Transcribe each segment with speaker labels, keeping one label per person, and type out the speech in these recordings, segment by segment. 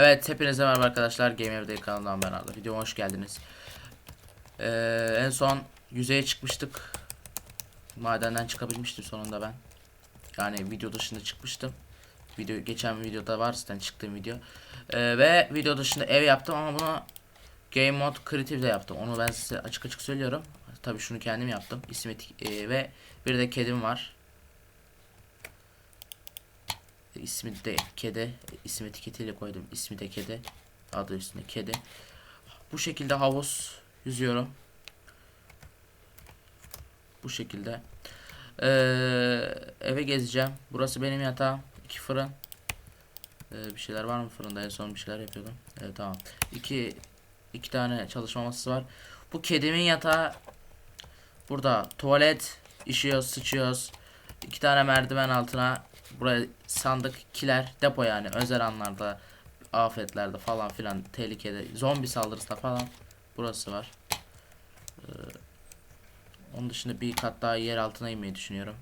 Speaker 1: Evet hepinize merhaba arkadaşlar. Game Evde kanalından ben Arda. Videoma hoş geldiniz. Ee, En son yüzeye çıkmıştık. Madenden çıkabilmiştim sonunda ben. Yani video dışında çıkmıştım. Video geçen videoda var zaten çıktığım video. Ee, Ve video dışında ev yaptım ama bunu Game Mode Creative'de yaptım. Onu ben size açık açık söylüyorum. Tabi şunu kendim yaptım. İsmi e, ve bir de kedim var İsmi de kedi. İsim etiketiyle koydum. İsmi de kedi. Adı üstünde kedi. Bu şekilde havuz yüzüyorum. Bu şekilde. Ee, eve gezeceğim. Burası benim yatağım. İki fırın. Ee, bir şeyler var mı fırında? En son bir şeyler yapıyordum. Evet tamam. İki, iki tane çalışma masası var. Bu kedimin yatağı. Burada tuvalet. işiyoruz, sıçıyoruz. İki tane merdiven altına buraya sandık kiler depo yani özel anlarda afetlerde falan filan tehlikede zombi saldırısında falan burası var. Ee, onun dışında bir kat daha yer altına inmeyi düşünüyorum.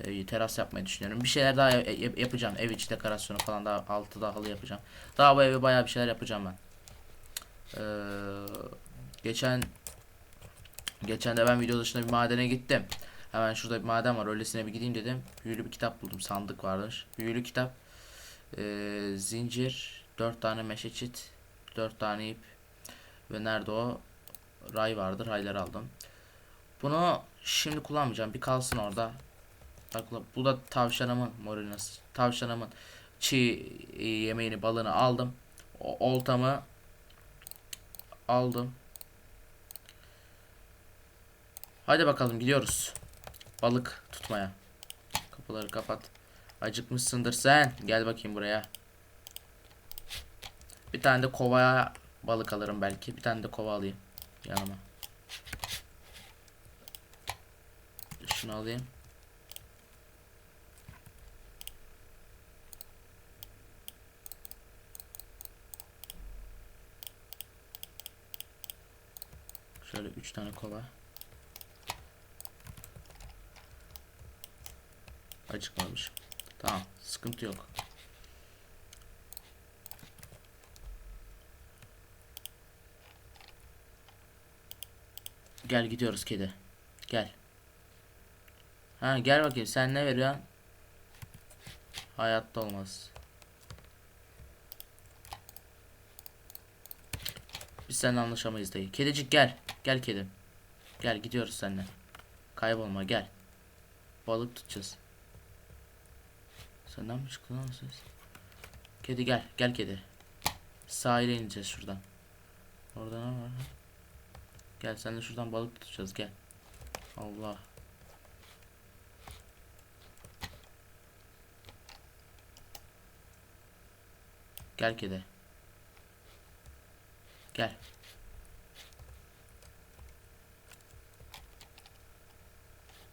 Speaker 1: Ee, teras yapmayı düşünüyorum. Bir şeyler daha yap- yap- yapacağım. Ev içi dekorasyonu falan daha altı daha halı yapacağım. Daha bu evi bayağı bir şeyler yapacağım ben. Ee, geçen geçen de ben video dışında bir madene gittim. Hemen şurada bir maden var. Öylesine bir gideyim dedim. Büyülü bir kitap buldum. Sandık vardır. Büyülü kitap. Ee, zincir. Dört tane meşe çit. Dört tane ip. Ve nerede o? Ray vardır. Rayları aldım. Bunu şimdi kullanmayacağım. Bir kalsın orada. Bak bu da tavşanımın morinası. Tavşanımın çiğ e, yemeğini balını aldım. O, oltamı aldım. Hadi bakalım gidiyoruz. Balık tutmaya. Kapıları kapat. Acıkmışsındır sen. Gel bakayım buraya. Bir tane de kovaya balık alırım belki. Bir tane de kova alayım yanıma. Şunu alayım. Şöyle üç tane kova. Acıkmamış. Tamam. Sıkıntı yok. Gel gidiyoruz kedi. Gel. Ha gel bakayım sen ne veriyorsun? Hayatta olmaz. Biz seninle anlaşamayız dayı. Kedicik gel. Gel kedim. Gel gidiyoruz seninle. Kaybolma gel. Balık tutacağız. Senden mi çıktı lan ses? Kedi gel. Gel kedi. Sahile ineceğiz şuradan. Orada ne var? Gel sen de şuradan balık tutacağız gel. Allah. Gel kedi. Gel.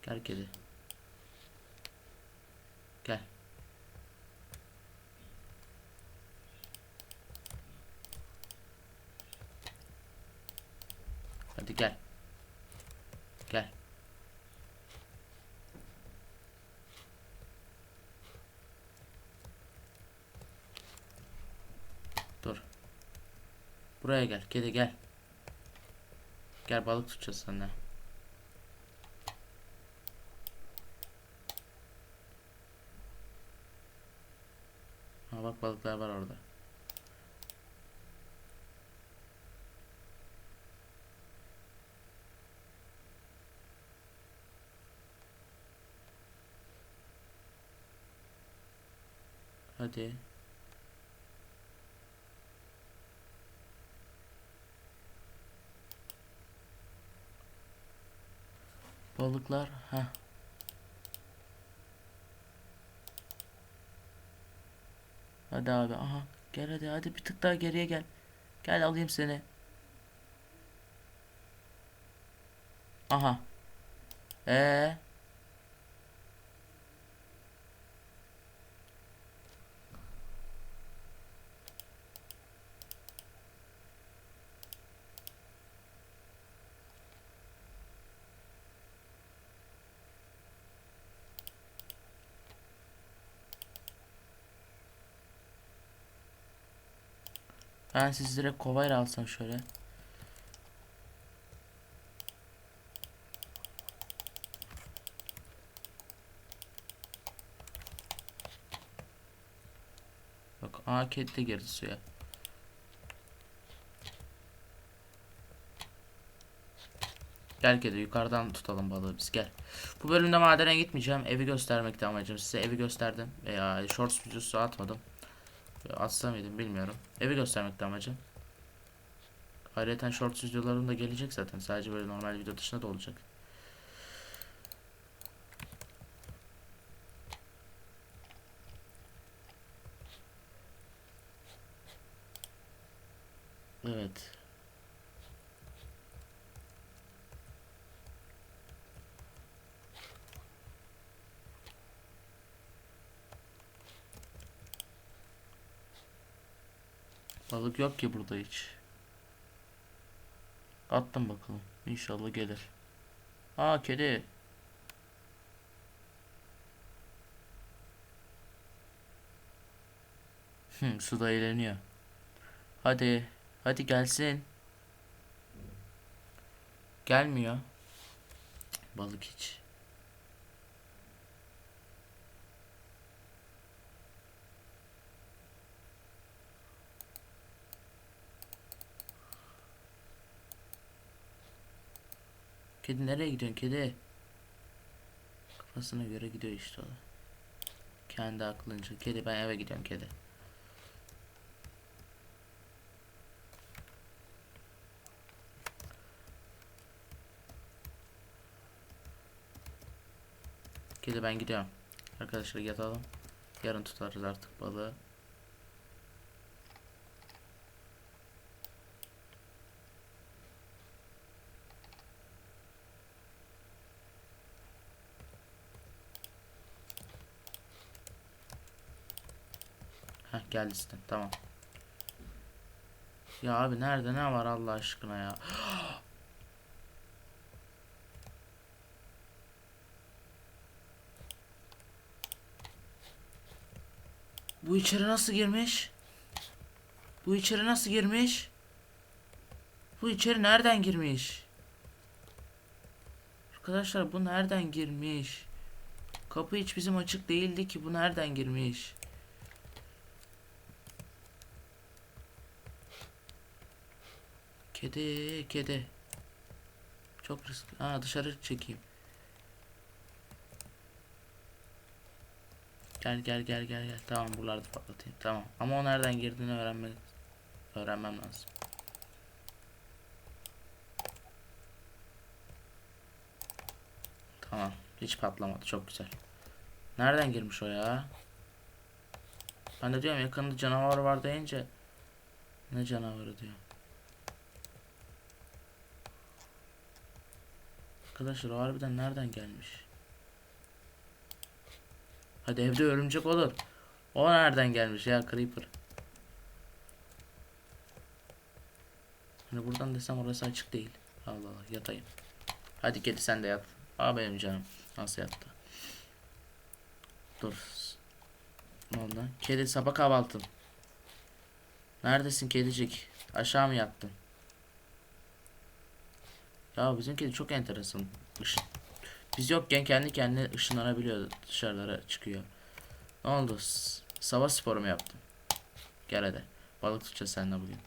Speaker 1: Gel kedi. Gel. Hadi gel. Gel. Dur. Buraya gel. Kedi gel. Gel balık tutacağız seninle. Ha bak balıklar var orada. Hadi. Balıklar. ha. Hadi abi. Aha. Gel hadi hadi bir tık daha geriye gel. Gel alayım seni. Aha. Ee. Ben sizi direkt kovayla alsam şöyle. Bak de girdi suya. Gel kedi yukarıdan tutalım balığı biz gel. Bu bölümde madene gitmeyeceğim. Evi göstermekti amacım. Size evi gösterdim. Veya shorts videosu atmadım. Atsa mıydım bilmiyorum. Evi göstermekti amacım. Ayrıca shorts videolarım da gelecek zaten. Sadece böyle normal video dışında da olacak. Evet. Balık yok ki burada hiç. Attım bakalım. İnşallah gelir. Aa kedi. Hı, suda eğleniyor. Hadi. Hadi gelsin. Gelmiyor. Balık hiç. Kedi nereye gidiyorsun kedi? Kafasına göre gidiyor işte o. Kendi aklınca. Kedi ben eve gidiyorum kedi. Kedi ben gidiyorum. Arkadaşlar yatalım. Yarın tutarız artık balığı. Heh geldi işte tamam. Ya abi nerede ne var Allah aşkına ya. Bu içeri nasıl girmiş? Bu içeri nasıl girmiş? Bu içeri nereden girmiş? Arkadaşlar bu nereden girmiş? Kapı hiç bizim açık değildi ki bu nereden girmiş? Kedi, kedi. Çok riskli. Aa dışarı çekeyim. Gel gel gel gel gel. Tamam buralarda patlatayım. Tamam. Ama o nereden girdiğini öğrenmek öğrenmem lazım. Tamam. Hiç patlamadı. Çok güzel. Nereden girmiş o ya? Ben de diyorum yakında canavar var deyince ne canavarı diyor. Arkadaşlar harbiden nereden gelmiş? Hadi evde örümcek olur. O nereden gelmiş ya Creeper? Hani buradan desem orası açık değil. Allah Allah yatayım. Hadi kedi sen de yat. Aa benim canım. Nasıl yattı? Dur. Ne oldu? Kedi sabah kahvaltım. Neredesin kedicik? Aşağı mı yattın? Ya bizim kedi çok enteresan. Işın. Biz yokken kendi kendine ışınlanabiliyor dışarılara çıkıyor. Ne oldu? Sabah sporu mu yaptın? Gel hadi. Balık tutacağız seninle bugün.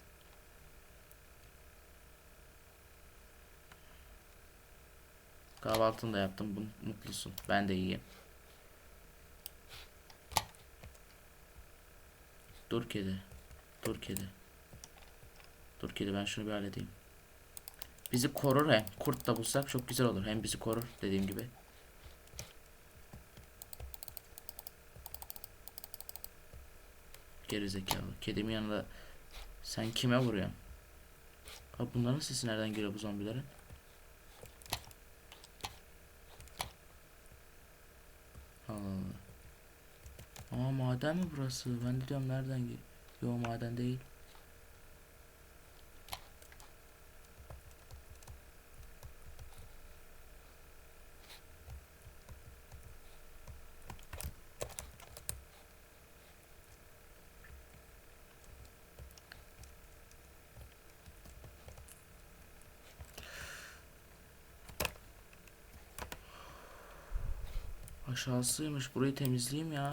Speaker 1: Kahvaltını da yaptım. Mutlusun. Ben de iyiyim. Dur kedi. Dur kedi. Dur kedi ben şunu bir halledeyim. Bizi korur hem. Kurt da bulsak çok güzel olur. Hem bizi korur dediğim gibi. Geri zekalı. Kedimin yanında sen kime vuruyorsun? Ha bunların sesi nereden geliyor bu zombilerin? Allah Allah. Aa maden mi burası? Ben de diyorum nereden geliyor? Yo maden değil. Aşağısıymış. Burayı temizleyeyim ya.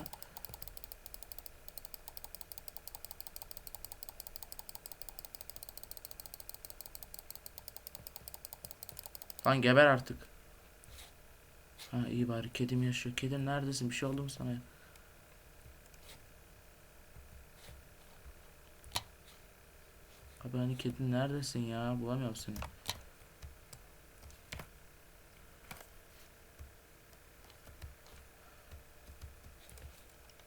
Speaker 1: Lan geber artık. Ha iyi bari kedim yaşıyor. Kedim neredesin? Bir şey oldu mu sana ya? Abi hani kedin neredesin ya? Bulamıyorum seni.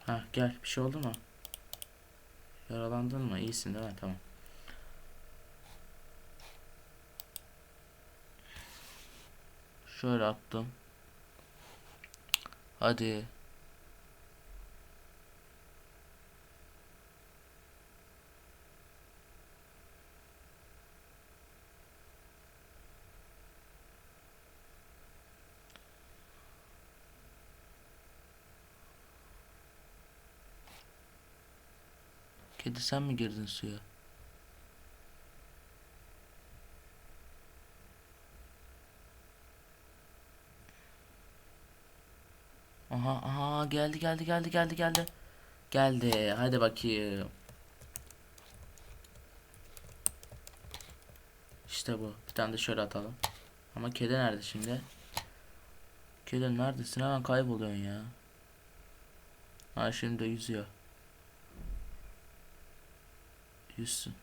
Speaker 1: Ha gel bir şey oldu mu? Yaralandın mı? İyisin değil mi? Tamam. Şöyle attım. Hadi. Kedi sen mi girdin suya? Aha aha geldi geldi geldi geldi geldi. Geldi. Hadi bakayım. İşte bu. Bir tane de şöyle atalım. Ama kedi nerede şimdi? Kedi neredesin? Hemen kayboluyorsun ya. Ha şimdi de yüzüyor. Yüzsün.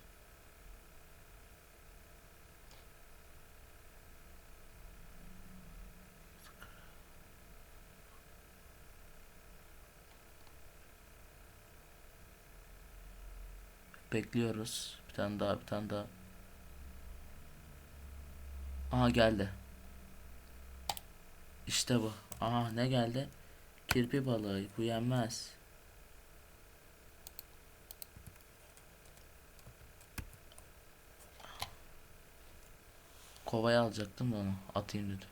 Speaker 1: Bekliyoruz. Bir tane daha, bir tane daha. Aha geldi. İşte bu. Aha ne geldi? Kirpi balığı. Bu yenmez. Kovaya alacaktım da onu. Atayım dedim.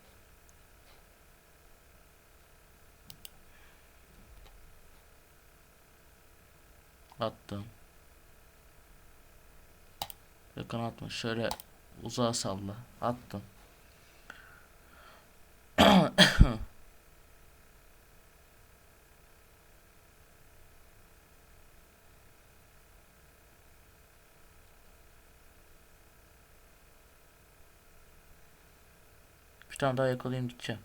Speaker 1: Attım. Yakın atma. Şöyle uzağa salla. Attım. tane daha yakalayayım gideceğim.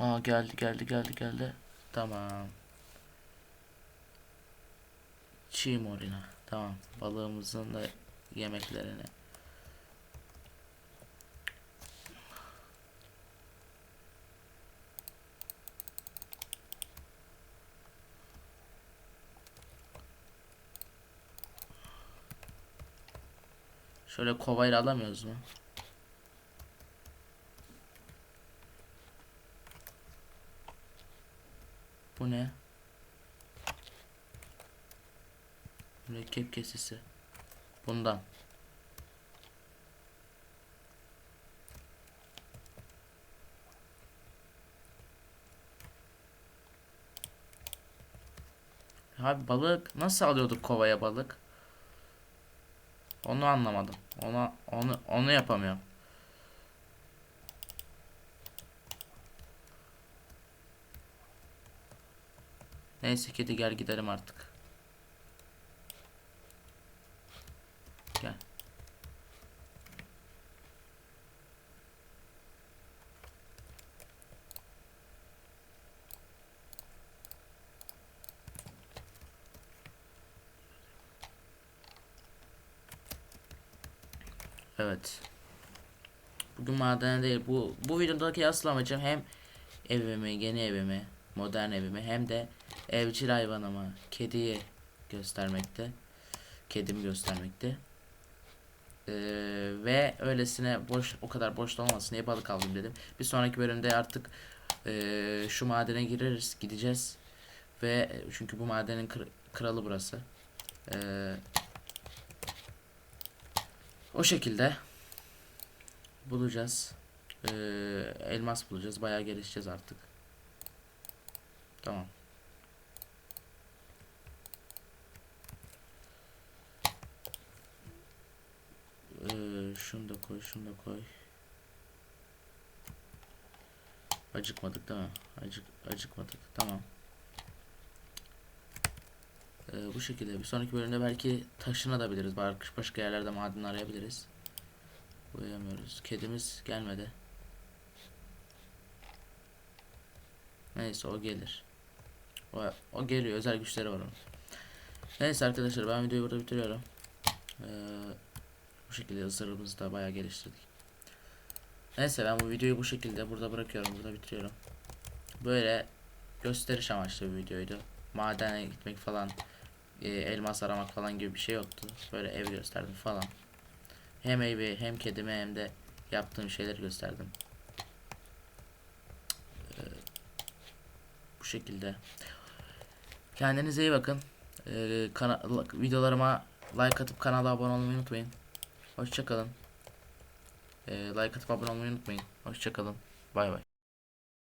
Speaker 1: Aa geldi geldi geldi geldi. Tamam. Çiğ morina. Tamam. Balığımızın da yemeklerini. Şöyle kovayla alamıyoruz mu? Bu ne? Mürekkep kesesi. Bundan. Abi balık nasıl alıyorduk kovaya balık? Onu anlamadım. Ona onu onu yapamıyorum. Neyse kedi gel gidelim artık. Gel. Evet. Bugün madene değil. Bu bu videodaki asıl amacım hem evimi, yeni evimi, modern evimi hem de evcil hayvanımı, kediyi göstermekte. Kedimi göstermekte. Ee, ve öylesine boş o kadar boş olmasın diye balık aldım dedim. Bir sonraki bölümde artık ee, şu madene gireriz, gideceğiz. Ve çünkü bu madenin kır- kralı burası. Ee, o şekilde bulacağız. Ee, elmas bulacağız. Bayağı gelişeceğiz artık. Tamam. Ee, şunu da koy, şunu da koy. Acıkmadık değil mi? Acık, acıkmadık. Tamam. Ee, bu şekilde bir sonraki bölümde belki taşınabiliriz. Başka başka yerlerde maden arayabiliriz. Uyuyamıyoruz. Kedimiz gelmedi. Neyse o gelir. O, o geliyor. Özel güçleri var onun. Neyse arkadaşlar ben videoyu burada bitiriyorum. Ee, bu şekilde ısırımızı da bayağı geliştirdik. Neyse ben bu videoyu bu şekilde burada bırakıyorum. Burada bitiriyorum. Böyle gösteriş amaçlı bir videoydu. Madene gitmek falan, e, elmas aramak falan gibi bir şey yoktu. Böyle ev gösterdim falan. Hem evi hem kedime hem de yaptığım şeyleri gösterdim. Ee, bu şekilde. Kendinize iyi bakın. Ee, videolarıma like atıp kanala abone olmayı unutmayın. Hoşçakalın. Ee, like atıp abone olmayı unutmayın. Hoşçakalın. Bay bay.